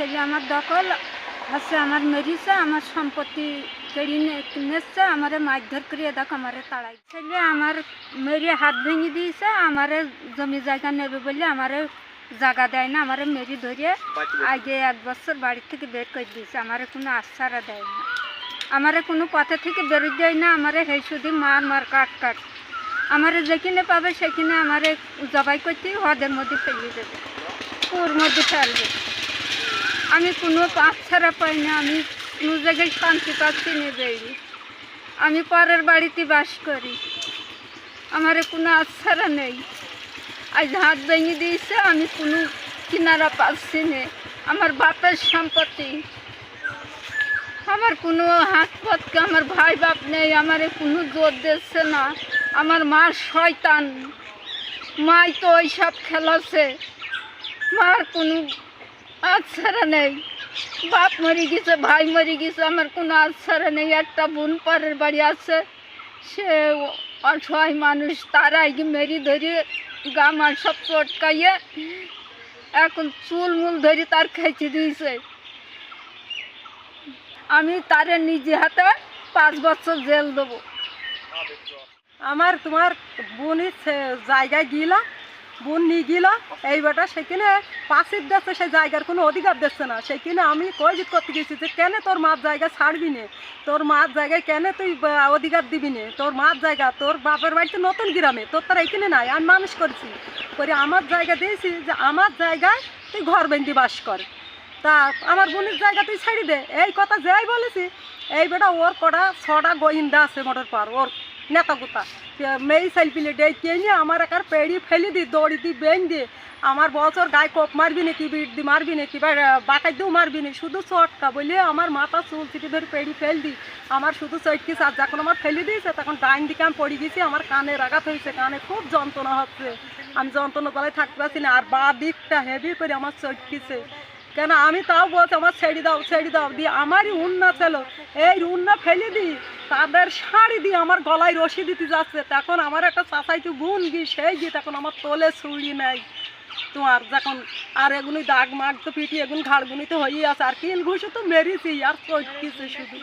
ছেলে আমার দখল হচ্ছে আমার মেরিছে, আমার সম্পত্তি কেড়ি নেছে আমারে মারধর করিয়ে দেখো, আমারে তাড়াই। ছেলে আমার মেরিয়ে হাত ভেঙে দিয়েছে, আমারে জমি জায়গা নেবে বলে আমারে জায়গা দেয় না, আমারে মেরি ধরিয়ে আগে এক বছর বাড়ি থেকে বের করে দিয়েছে, আমারে কোনো আশ্বারা দেয় না। আমারে কোনো পথে থেকে বেরোয় দেয় না, আমারে সেই শুধু মার মার, কাট কাট। আমারে যেখানে পাবে সেখানে আমারে জবাই করতে হদের মধ্যে ফেলে দেবে। কুয়োর মধ্যে ফেলবে। আমি কোনো আশ্বারা পাই না, আমি কোনো জায়গায় শান্তি পাচ্ছি না বেরি আমি পরের বাড়িতে বাস করি। আমার কোনো আশ্বারা নেই। আজ হাত ভেঙে দিয়েছে, আমি কোনো কিনারা পাচ্ছি না। আমার বাপের সম্পত্তি। আমার কোনো হাত পথকে আমার ভাই বাপ নেই, আমারে কোনো জোর দিচ্ছে না। আমার মা শয়তান। মাই তো ওই সব খেলাছে। মার কোনো আচ্ছারা নেই। বাপ মরে গেছে, ভাই মরে গেছে, আমার কোনো আচ্ছারা নেই। একটা বোন পরের বাড়ি আছে, সে অসহায় মানুষ, তারাই মেরি ধরে গা মার সব চটকাইয়ে এখন চুল মুল ধরে তার খাইতে দিয়েছে। আমি তারে নিজে হাতে পাঁচ বছর জেল দেবো। আমার তোমার বোনের জায়গায় গিলা বোন নিয়ে গিল, এই বেটা সেখানে পাশের দিচ্ছে সেই জায়গার কোনো অধিকার দিচ্ছে না। সেখানে আমি কয়জিত করতে গেছি যে কেন তোর মার জায়গা ছাড়বি নে? তোর মার জায়গায় কেন তুই অধিকার দিবি নে? তোর মার জায়গা, তোর বাপের বাড়িতে নতুন গ্রামে, তোর তারা এখানে নাই, আমি মানুষ করছি। করে আমার জায়গা দিয়েছি যে আমার জায়গায় তুই ঘর বেঁধে বাস কর। তা আমার বোনের জায়গা তুই ছাড়ি দে। এই কথা যাই বলেছি, এই বেটা ওর কটা ছটা গোয়েন্দা আছে মোটর পার, ওর নেতা গোতা মেয়ে সেলফিলে ডে কে নিয়ে আমার একার পেড়ি ফেলি দি দড়ি দি বেন দি আমার বছর গায়ে কোপ মারবি নাকি বিট দি মারবি নাকি বাটাই দিও মারবি না শুধু চটকা বলে আমার মাথা চুল চিটি ধরে পেড়ি ফেল দি আমার শুধু চটকি আর যখন আমার ফেলে দিয়েছে, তখন ডাইন দিকে আমি পড়ে গেছি, আমার কানে রাগাত হয়েছে, কানে খুব যন্ত্রণা হচ্ছে। আমি যন্ত্রণা গলায় থাকতে পারছি না, আর বা দিকটা হেভি করে আমার চটকিছে। কেন আমি তাও বলছি, আমার ছেড়ে দাও ছেড়ে দাও, দিয়ে আমারই উন্না ছিল। এই উন্না ফেলে দিই, তাদের শাড়ি দিয়ে আমার গলায় রশি দিতে যাচ্ছে। তখন আমার একটা চাচাইতে গুণ গিয়ে সেই গিয়ে তখন আমার তোলে ছুড়ি নাই। তোমার যখন আর এগুলি দাগ মাগ তো পিটি এগুন ঘাড়গুনি তো হয়েই আছে, আর কিল ঘুষে তো মেরেছি, আর কিছু শুধু।